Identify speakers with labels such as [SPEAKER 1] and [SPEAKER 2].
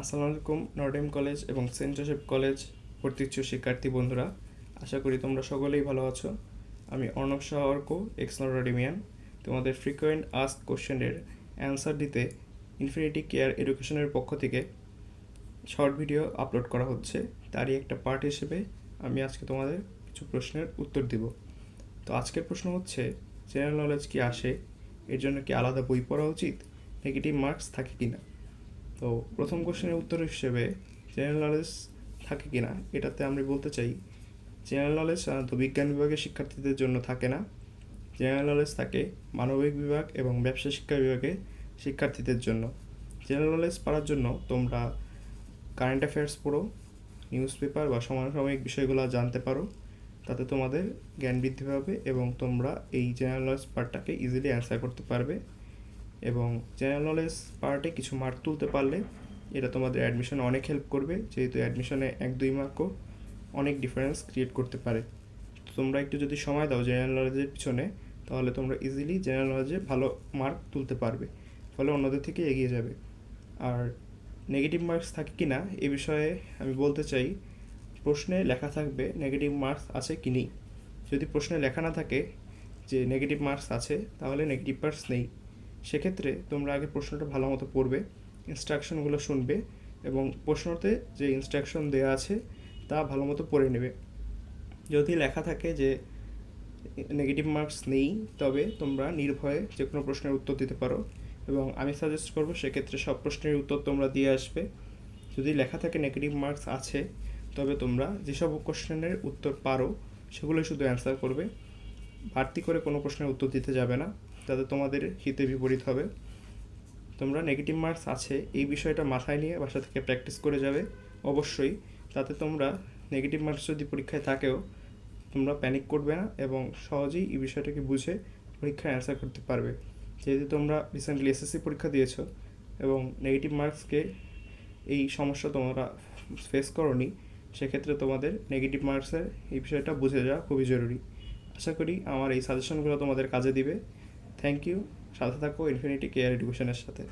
[SPEAKER 1] আসসালামু আলাইকুম Notre Dame college এবং সেন্ট জোসেফ কলেজ ভর্তি ইচ্ছুক শিক্ষার্থী বন্ধুরা, আশা করি তোমরা সকলেই ভালো আছো। আমি অর্ণব শাহ অর্ক এক্স তোমাদের ফ্রিকোয়েন্ট আস্ক কোশ্চেনের অ্যান্সার দিতে ইনফিনিটি কেয়ার এডুকেশনের পক্ষ থেকে শর্ট ভিডিও আপলোড করা হচ্ছে। তারই একটা পার্ট হিসেবে আমি আজকে তোমাদের কিছু প্রশ্নের উত্তর দিব। তো আজকের প্রশ্ন হচ্ছে জেনারেল নলেজ কি আসে? এর জন্য কি আলাদা বই পড়া উচিত? নেগেটিভ মার্কস থাকে কি না তো প্রথম কোশ্চেনের উত্তর হিসেবে জেনারেল নলেজ থাকে কি না এটাতে আমি বলতে চাই জেনারেল নলেজ সাধারণত বিজ্ঞান বিভাগের শিক্ষার্থীদের জন্য থাকে না। জেনারেল নলেজ থাকে মানবিক বিভাগ এবং ব্যবসা শিক্ষা বিভাগে শিক্ষার্থীদের জন্য। জেনারেল নলেজ পড়ার জন্য তোমরা কারেন্ট অ্যাফেয়ার্স পড়ো নিউজ পেপার বা সমসাময়িক বিষয়গুলো জানতে পারো, তাতে তোমাদের জ্ঞান বৃদ্ধি পাবে এবং তোমরা এই জেনারেল নলেজ পার্টটাকে ইজিলি অ্যান্সার করতে পারবে। এবং জেনারেল নলেজ পার্টে কিছু মার্ক তুলতে পারলে এটা তোমাদের অ্যাডমিশনে অনেক হেল্প করবে। যেহেতু অ্যাডমিশনে এক দুই মার্কও অনেক ডিফারেন্স ক্রিয়েট করতে পারে। তোমরা একটু যদি সময় দাও জেনারেল নলেজের পিছনে, তাহলে তোমরা ইজিলি জেনারেল নলেজে ভালো মার্ক তুলতে পারবে। ফলে অন্যদের থেকে এগিয়ে যাবে। আর নেগেটিভ মার্কস থাকে কি না, এ বিষয়ে আমি বলতে চাই, প্রশ্নে লেখা থাকবে নেগেটিভ মার্কস আছে কি নেই। যদি প্রশ্নে লেখা না থাকে যে নেগেটিভ মার্কস আছে, তাহলে নেগেটিভ মার্কস নেই। সেক্ষেত্রে তোমরা আগে প্রশ্নটা ভালো মতো পড়বে ইনস্ট্রাকশনগুলো শুনবে এবং প্রশ্নতে যে ইনস্ট্রাকশন দেওয়া আছে তা ভালো মতো পড়ে নেবে। যদি লেখা থাকে যে নেগেটিভ মার্কস নেই, তবে তোমরা নির্ভয়ে যে কোনো প্রশ্নের উত্তর দিতে পারো এবং আমি সাজেস্ট করব সেক্ষেত্রে সব প্রশ্নের উত্তর তোমরা দিয়ে আসবে। যদি লেখা থাকে নেগেটিভ মার্কস আছে, তবে তোমরা যেসব কোশ্চেনের উত্তর পারো, সেগুলোই শুধু অ্যান্সার করবে। বাড়তি করে কোনো প্রশ্নের উত্তর দিতে যাবে না। তাতে তোমাদের হিতে বিপরীত হবে। তোমরা নেগেটিভ মার্কস আছে, এই বিষয়টা মাথায় নিয়ে বাসা থেকে প্র্যাকটিস করে যাবে। অবশ্যই তাতে তোমরা নেগেটিভ মার্কস যদি পরীক্ষায় থাকেও, তোমরা প্যানিক করবে না এবং সহজেই এই বিষয়টাকে বুঝে পরীক্ষায় অ্যান্সার করতে পারবে। যেহেতু তোমরা রিসেন্টলি এসএসসি পরীক্ষা দিয়েছ এবং নেগেটিভ মার্কসকে এই সমস্যা তোমরা ফেস করনি, সেক্ষেত্রে তোমাদের নেগেটিভ মার্কসের এই বিষয়টা বুঝে যাওয়া খুবই জরুরি। আশা করি আমার এই সাজেশনগুলো তোমাদের কাজে দিবে। থ্যাংক ইউ সাথে থাকো ইনফিনিটি কেয়ার এডুকেশনের সাথে।